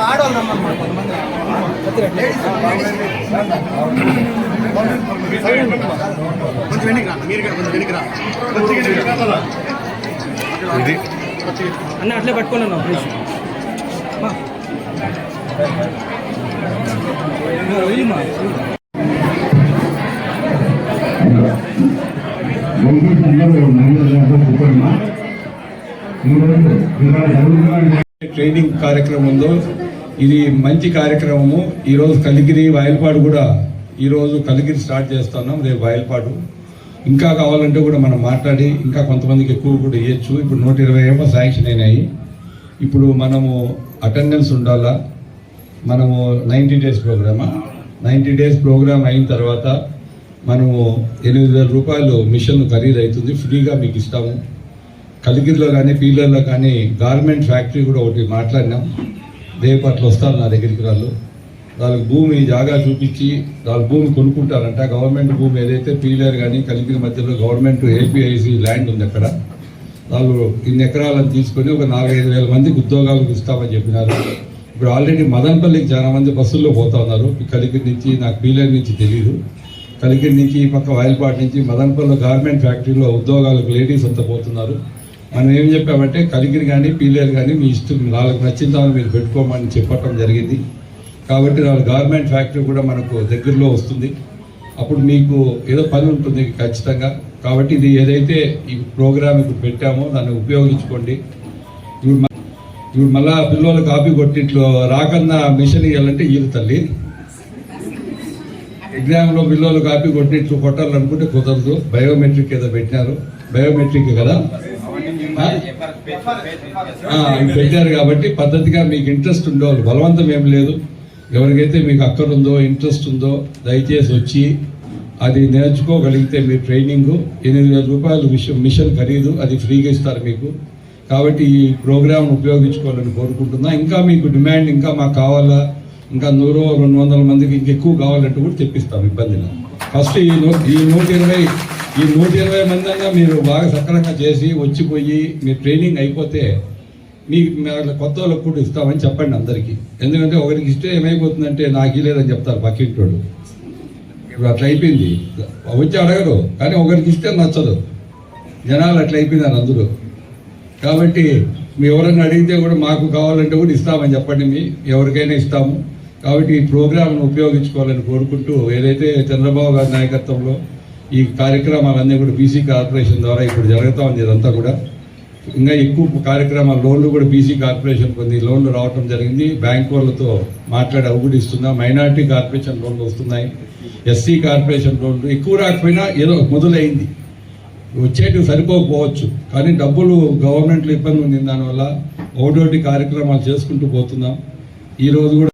ఆడవాళ్ళు రమ్మన్నమాట కొంతమంది కొంచెం వెనక్కి రా మీరు ఇక్కడ కొంచెం వెనక్కి రా కొంచెం వెనక్కి రా. ఇది అన్న అట్లే పట్టుకోండి అన్న ప్లీజ్ మా. మా, వెయ్యి మా. దయచేసి అందరూ మహిళలందరూ కూర్చోమ్మా. ఈరోజు ఇక్కడ జరుగుతున్న ట్రైనింగ్ కార్యక్రమం ఉందో ఇది మంచి కార్యక్రమము. ఈరోజు కలిగిరి వాయల్పాడు కూడా ఈరోజు కలిగిరి స్టార్ట్ చేస్తున్నాం రేపు వాయల్పాడు. ఇంకా కావాలంటే కూడా మనం మాట్లాడి ఇంకా కొంతమందికి ఎక్కువ కూడా ఇవ్వచ్చు ఇప్పుడు నూట ఇరవై ఏమో శాంక్షన్ అయినాయి. ఇప్పుడు మనము అటెండెన్స్ ఉండాలా? మనము నైంటీ డేస్ ప్రోగ్రామా? నైంటీ డేస్ ప్రోగ్రామ్ అయిన తర్వాత మనము ఎనిమిది వేల రూపాయలు మిషన్ ఖరీదు అవుతుంది ఫ్రీగా మీకు ఇస్తాము. కలిగిరిలో కానీ పీలర్లో కానీ గార్మెంట్ ఫ్యాక్టరీ కూడా ఒకటి మాట్లాడినాం. రేపు అట్లా వస్తారు నా దగ్గరికి వాళ్ళు వాళ్ళకి భూమి జాగా చూపించి వాళ్ళ భూమి కొనుక్కుంటారంట. గవర్నమెంట్ భూమి ఏదైతే పీలర్ కానీ కలిగిరి మధ్యలో గవర్నమెంట్ ఏపీఐసి ల్యాండ్ ఉంది అక్కడ. వాళ్ళు ఇన్ని ఎకరాలను తీసుకొని ఒక నాలుగైదు వేల మందికి ఉద్యోగాలకు ఇస్తామని చెప్పినారు. ఇప్పుడు ఆల్రెడీ మదనపల్లికి చాలా మంది బస్సుల్లో పోతా ఉన్నారు. కలిగిరి నుంచి నాకు పీలర్ నుంచి తెలియదు కలిగిరి నుంచి ఈ పక్క వాయిల్పాట్ నుంచి మదనపల్లి గార్మెంట్ ఫ్యాక్టరీలో ఉద్యోగాలకు లేడీస్ అంతా పోతున్నారు. మనం ఏం చెప్పామంటే కలిగిరి కానీ పీలేరు కానీ మీ ఇష్టం వాళ్ళకి నచ్చిందామని మీరు పెట్టుకోమని చెప్పటం జరిగింది. కాబట్టి వాళ్ళ గవర్నమెంట్ ఫ్యాక్టరీ కూడా మనకు దగ్గరలో వస్తుంది. అప్పుడు మీకు ఏదో పని ఉంటుంది ఖచ్చితంగా. కాబట్టి ఇది ఏదైతే ఈ ప్రోగ్రామ్ ఇప్పుడు పెట్టామో దాన్ని ఉపయోగించుకోండి. ఇప్పుడు ఇప్పుడు మళ్ళా పిల్లలు కాపీ కొట్టిట్లో రాకన్నా మిషన్ ఇవ్వాలంటే ఈరు తల్లి. ఎగ్జామ్లో పిల్లలు కాపీ కొట్టిట్లు కొట్టాలనుకుంటే కుదరదు. బయోమెట్రిక్ ఏదో పెట్టినారు. బయోమెట్రిక్ కదా. పెట్టారు కాబట్టి పద్ధతిగా మీకు ఇంట్రెస్ట్ ఉండేవాళ్ళు బలవంతం ఏం లేదు. ఎవరికైతే మీకు అక్కడుందో ఇంట్రెస్ట్ ఉందో దయచేసి వచ్చి అది నేర్చుకోగలిగితే మీ ట్రైనింగ్. ఎనిమిది వేల రూపాయలు మిషన్ మిషన్ ఖరీదు అది ఫ్రీగా ఇస్తారు మీకు. కాబట్టి ఈ ప్రోగ్రామ్ ఉపయోగించుకోవాలని కోరుకుంటున్నా. ఇంకా మీకు డిమాండ్ ఇంకా మాకు కావాలా? ఇంకా నూరు రెండు వందల మందికి ఇంకెక్కువ కావాలంటే కూడా తెప్పిస్తాం ఇబ్బంది లేదు. ఫస్ట్ ఈ నూ ఈ నూట ఇరవై ఈ నూట ఇరవై మంది అన్నా మీరు బాగా సక్రమంగా చేసి వచ్చిపోయి మీ ట్రైనింగ్ అయిపోతే మీకు మేము కొత్త వాళ్ళకి కూడా ఇస్తామని చెప్పండి అందరికీ. ఎందుకంటే ఒకరికి ఇస్తే ఏమైపోతుందంటే నాకు లేదని చెప్తారు పక్కింటోడు ఇప్పుడు అట్లా అయిపోయింది. వచ్చి అడగరు కానీ ఒకరికి ఇస్తే నచ్చదు. జనాలు అట్లా అయిపోయినారు అందరూ. కాబట్టి మీ ఎవరైనా అడిగితే కూడా మాకు కావాలంటే కూడా ఇస్తామని చెప్పండి మీ ఎవరికైనా ఇస్తాము. కాబట్టి ఈ ప్రోగ్రామ్ను ఉపయోగించుకోవాలని కోరుకుంటూ ఏదైతే చంద్రబాబు గారి నాయకత్వంలో ఈ కార్యక్రమాలన్నీ కూడా బీసీ కార్పొరేషన్ ద్వారా ఇప్పుడు జరుగుతూ ఉంది ఇదంతా కూడా. ఇంకా ఎక్కువ కార్యక్రమాలు లోన్లు కూడా బీసీ కార్పొరేషన్ కొన్ని లోన్లు రావటం జరిగింది. బ్యాంక్ వాళ్ళతో మాట్లాడి అవి కూడా ఇస్తున్నా. మైనార్టీ కార్పొరేషన్ లోన్లు వస్తున్నాయి. ఎస్సీ కార్పొరేషన్ లోన్లు ఎక్కువ రాకపోయినా ఏదో మొదలైంది. వచ్చేటివి సరిపోకపోవచ్చు. కానీ డబ్బులు గవర్నమెంట్లో ఇబ్బంది ఉంది. దానివల్ల ఒకటోటి కార్యక్రమాలు చేసుకుంటూ పోతున్నాం. ఈరోజు కూడా